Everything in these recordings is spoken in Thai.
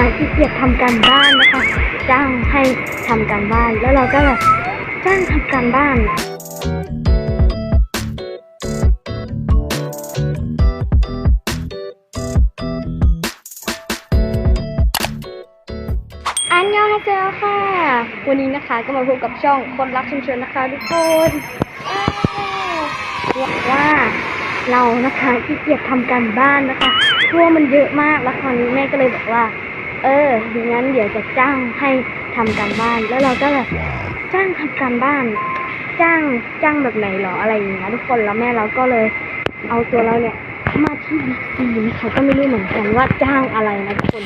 นะคะขี้เกียจทำการบ้านนะคะ จ้างให้ทำการบ้าน แล้วเราก็แบบจ้างทำการบ้านอันยองฮาเจอค่ะ วันนี้นะคะก็มาพบกับช่องคนรักชุมชนนะคะทุกคนบอกว่าเรานะคะขี้เกียจทำการบ้านนะคะเพราะว่ามันเยอะมากแล้วคราวนี้แม่ก็เลยบอกว่า เอออย่างนั้นเดี๋ยวจะจ้างให้ทำการบ้าน แล้วเราก็แบบจ้างทำการบ้าน จ้างจ้างแบบไหนหรออะไรอย่างเงี้ยทุกคนแล้วแม่เราก็เลย เอาตัวเราเนี่ยมาที่บิ๊กซีนะคะก็ไม่รู้เหมือนกันว่าจ้างอะไรนะทุกคน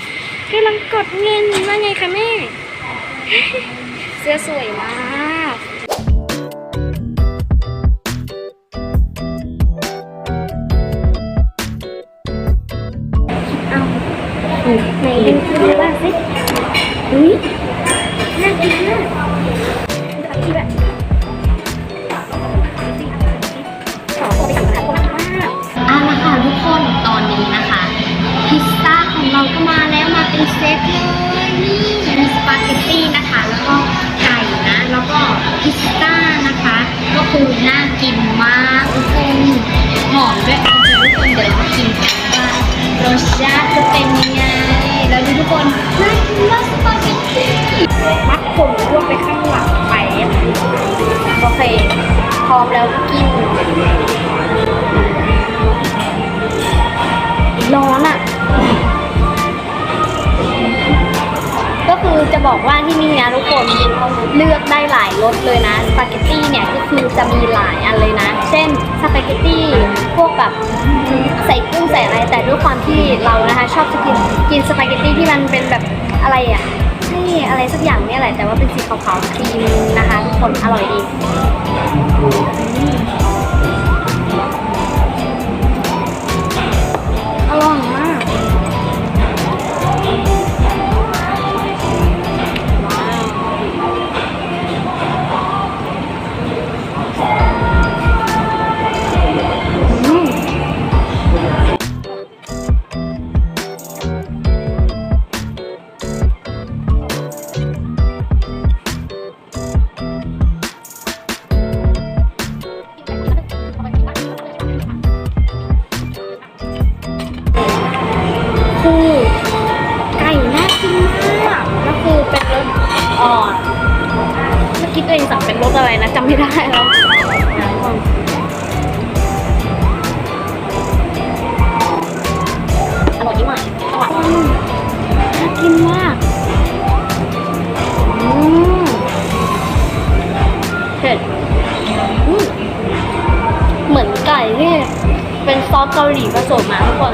กำลังกดเงินว่าไงคะแม่ เสื้อสวยมากเอาไหน ยน่ากินมากที่แบบขอตัวไปสั่งอาหารคนมากเอาละค่ะทุกคนตอนนี้นะคะ พิซซ่าของเราก็มาแล้วมาเป็นเซตเลยนี่มีสปาเกตตี้นะคะ แล้วก็ไก่นะ แล้วก็พิซซ่านะคะ ก็คือน่ากินมากทุกคนหอมด้วยเอาใจทุกคนเดี๋ยวเรามากินกันว่ารสชาติจะเป็นยังไงแล้วดูทุกคนน่ากินมาก มัดผมร่วงไปข้างหลังไป โอเค พร้อมแล้วก็กิน ร้อนอะ ก็คือจะบอกว่าที่นี่นะทุกคนเลือกได้หลายรสเลยนะ สปาเกตตี้เนี่ยก็คือจะมีหลายอันเลยนะ เช่นสปาเกตตี้พวกแบบใส่กุ้งใส่อะไรแต่ด้วยความที่เรานะคะ ชอบจะกินกินสปาเกตตี้ที่มันเป็นแบบอะไรอะนี่อะ สักอย่างเนี่ยแหละแต่ว่าเป็นสีขาวๆครีมนะคะทุกคนอร่อยดี รสอะไรนะจำไม่ได้แล้วนะทุกคนอร่อยมากอร่อยน่ากินมากอืมเผ็ดอืมเหมือนไก่ที่เป็นซอสเกาหลีผสมมาทุกคน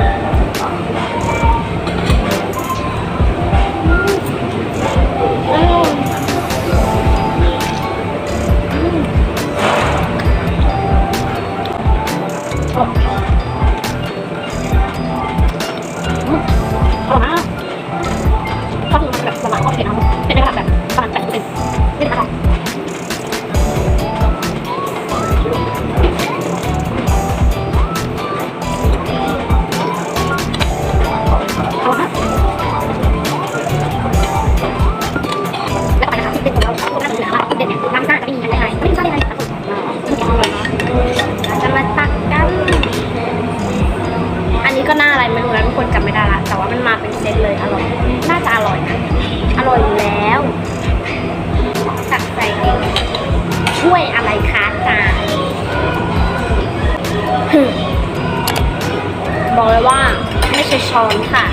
ช้อนค่ะ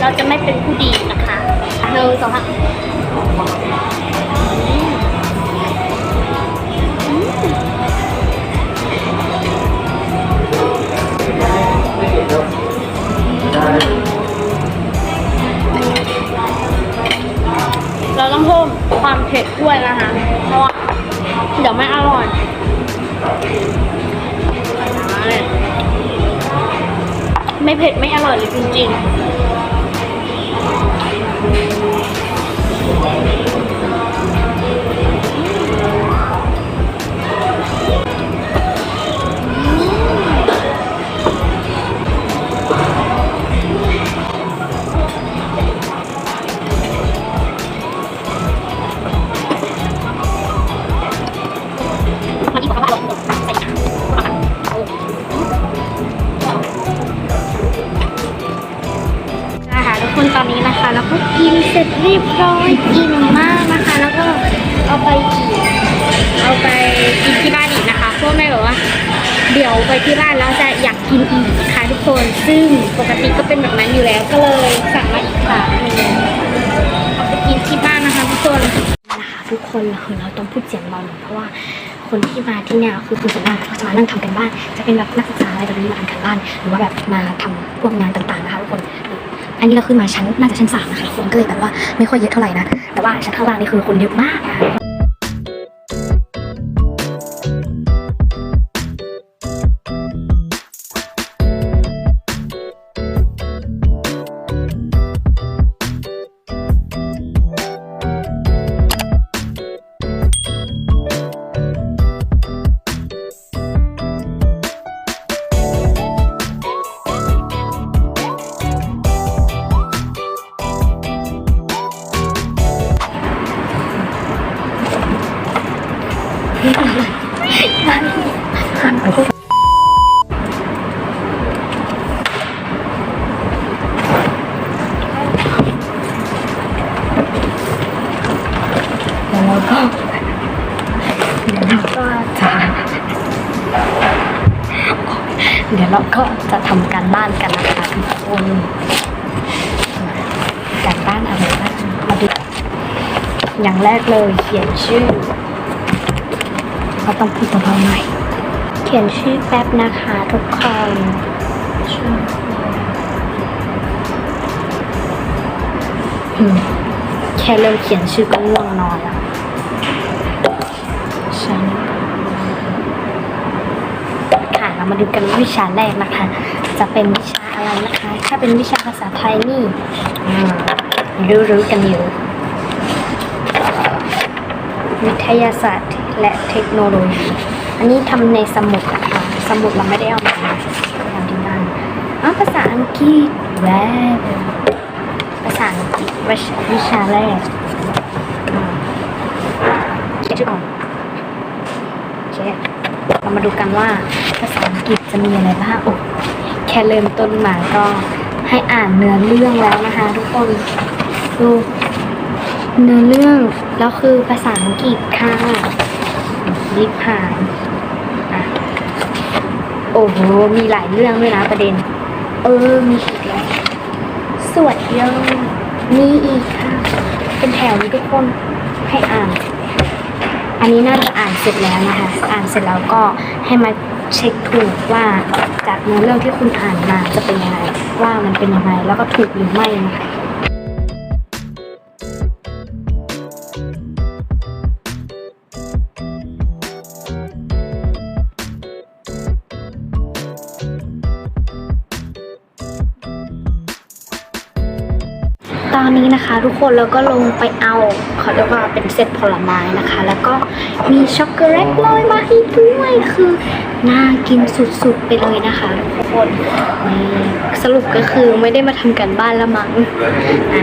เราจะไม่เป็นผู้ดีนะคะหนึ่งสองสามเราต้องเพิ่มความเผ็ดด้วยนะคะ เพราะว่าเดี๋ยวไม่อร่อย ไม่เผ็ดไม่อร่อยเลยจริงๆ ร็จเรียบร้อยอิ่มมากนะคะ แล้วก็เอาไปเอาไปกินที่บ้านอีกนะคะเพราะแม่บอกว่า เดี๋ยวไปที่บ้านแล้วจะอยากกินอีกค่ะทุกคนซึ่งปกติก็เป็นแบบนั้นอยู่แล้วก็เลยสั่งมาอีกค่ะเอาไปกินที่บ้านนะคะทุกคนนะคะทุกคนคือเราต้องพูดเสียงเบาหน่อยเพราะว่าคนที่มาที่เนี่ยคือคุณสมบัติเขาจะมานั่งทำกันบ้าน จะเป็นแบบนักศึกษาอะไรแบบนี้มาทำกันบ้าน หรือว่าแบบมาทำพวกงานต่างๆนะคะทุกคน อันนี้เราขึ้นมาชั้นน่าจะชั้นสามนะคะคนก็เลยแบบว่าไม่ค่อยเยอะเท่าไหร่นะ แต่ว่าชั้นข้างล่างนี่คือคนเยอะมาก เดี๋ยวเราก็จะทำการบ้านกันนะคะทุกคนการบ้านอะไรบ้างมาดูอย่างแรกเลยเขียนชื่อเราต้องพูดเบาๆหน่อยเขียนชื่อแป๊บนะคะทุกคนชื่ออืมแค่เริ่มเขียนชื่อก็ง่วงนอนแล้ว เรามาดูกันวิชาแรกนะคะ จะเป็นวิชาอะไรนะคะ ถ้าเป็นวิชาภาษาไทยนี่รู้รู้ๆกันอยู่ วิทยาศาสตร์และเทคโนโลยี อันนี้ทำในสมุดนะคะสมุดเราไม่ได้เอามาทำที่นั่นอ๋อภาษาอังกฤษแวบภาษาอังกฤษวิชาวิชาแรกเชื่อก่อนโอเค เรามาดูกันว่าภาษาอังกฤษจะมีอะไรบ้างโอ้แค่เริ่มต้นมาก็ให้อ่านเนื้อเรื่องแล้วนะคะ ทุกคนดูเนื้อเรื่องแล้วคือภาษาอังกฤษค่ะรีบผ่านอะโอ้โหมีหลายเรื่องด้วยนะประเด็น เออมีอีกแล้วสวดเยอะมีอีกค่ะ เป็นแถวนี้ทุกคนให้อ่าน อันนี้น่าจะอ่านเสร็จแล้วนะคะ อ่านเสร็จแล้วก็ให้มาเช็คถูกว่าจากเนื้อเรื่องที่คุณอ่านมาจะเป็นยังไงว่ามันเป็นยังไงแล้วก็ถูกหรือไม่นะคะ นนี้นะคะ ทุกคนเราก็ลงไปเอาเขาเรียกว่าเป็นเซตผลไม้นะคะ แล้วก็มีช็อกโกแลตโรยมาให้ด้วยคือน่ากินสุดๆไปเลยนะคะ ทุกคนสรุปก็คือไม่ได้มาทำกันบ้านละมั้งอะ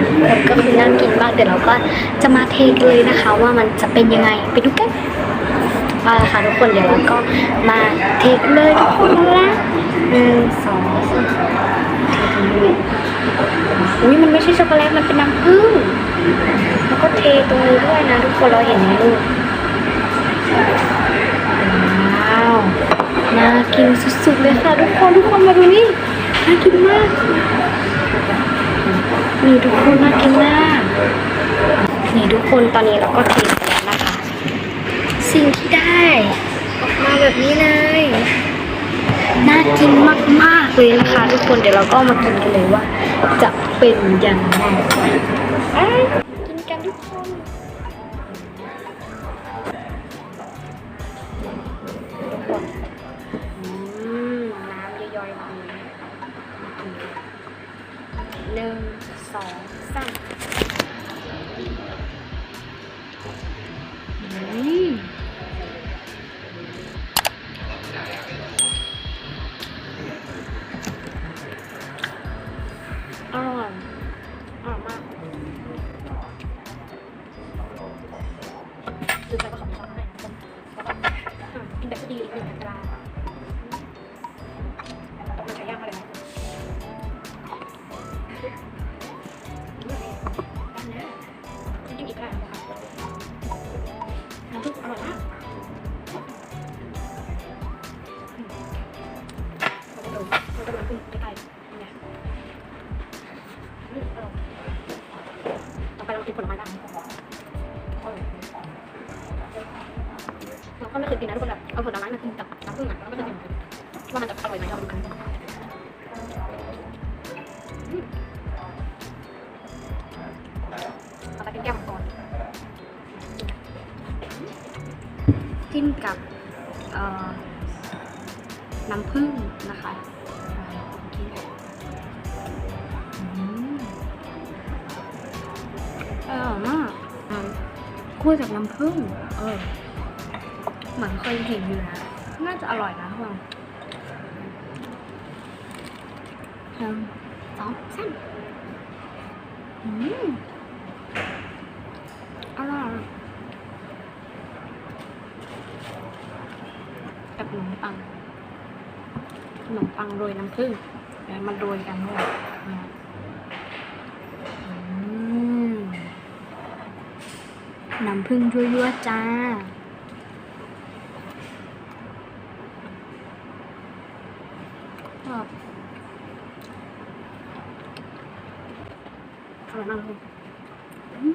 ก็คือนั่งกินบ้างเดี๋ยวเราก็จะมาเทกันเลยนะคะ ว่ามันจะเป็นยังไงไปดูกันเอาละค่ะทุกคนเดี๋ยวเราก็มาเทกันเลยทุกคนละหนึ่งสองสามเทกันเลย อุ้ยมันไม่ใช็อกโกแลตมันเป็นน้ำผึ้งแล้วก็เทตรงนี้ด้วยนะทุกคนเราเห็นในรูปว้าวน่ากินสุดๆเลยค่ะทุกคนทุกคนมาดูนี่น่ากินมากนี่ทุกคนน่ากินมากนี่ทุกคนตอนนี้เราก็เทเสร็จแล้วนะคะสิ่งที่ได้ออกมาแบบนี้เลยน่ากินมากๆเลยนะคะทุกคนเดี๋ยวเราก็มากินกันเลยว่าจะ เป็นยังไงไปกินกันทุกคนทุกคนน้ำย่อยๆแบบนี้หนึ่งสองสาม ได้ใช้ยากเลยอีกแล้วค่ะน้ำซุปอร่อยมากเราจะโดนเนขึ้นใกล้ๆนี่งอไปเรากินผลไม้บ้าง ไม่เคยกินนะทุกคนแบบเอาผลไม้มากินกับน้ำผึ้งอะก็ไม่เคยกินว่ามันจะอร่อยไหมเราดูกันอืมเอาไปเป็นแก้วมังกรจิ้มกับเอ่อน้ำผึ้งนะคะอืมอร่อยมากอืมคุยกับน้ำผึ้งเออ เหมือนเคยเห็นอยู่นะน่าจะอร่อยนะทุกคนหนึ่งสองสามอืมอร่อยกับขนมปังขนมปังโรยน้ำผึ้งเดี๋ยวมันโรยกันด้วยอืมอืมน้ำผึ้งยั่วๆจ้า ชอบ อร่อยมากเลยอืม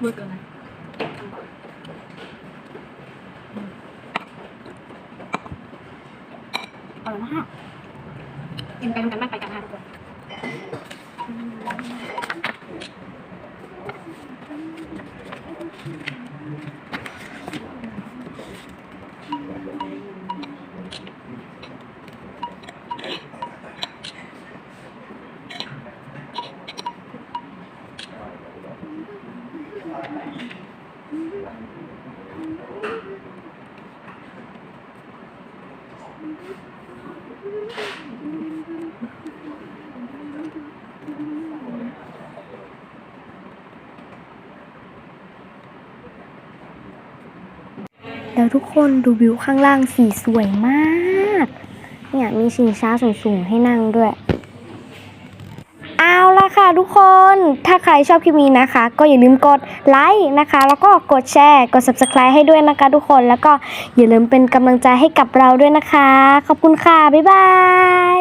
เวอร์เกินนะอืมอร่อยมากกินไปทำกันบ้านไปกันฮะทุกคน แล้วทุกคนดูวิวข้างล่างสีสวยมาก เนี่ยมีชิงช้าสูงๆให้นั่งด้วย เอาละค่ะทุกคน ถ้าใครชอบคลิปนี้นะคะ ก็อย่าลืมกดไลค์นะคะ แล้วก็กดแชร์ กด subscribe ให้ด้วยนะคะทุกคน แล้วก็อย่าลืมเป็นกำลังใจให้กับเราด้วยนะคะ ขอบคุณค่ะ บ๊ายบาย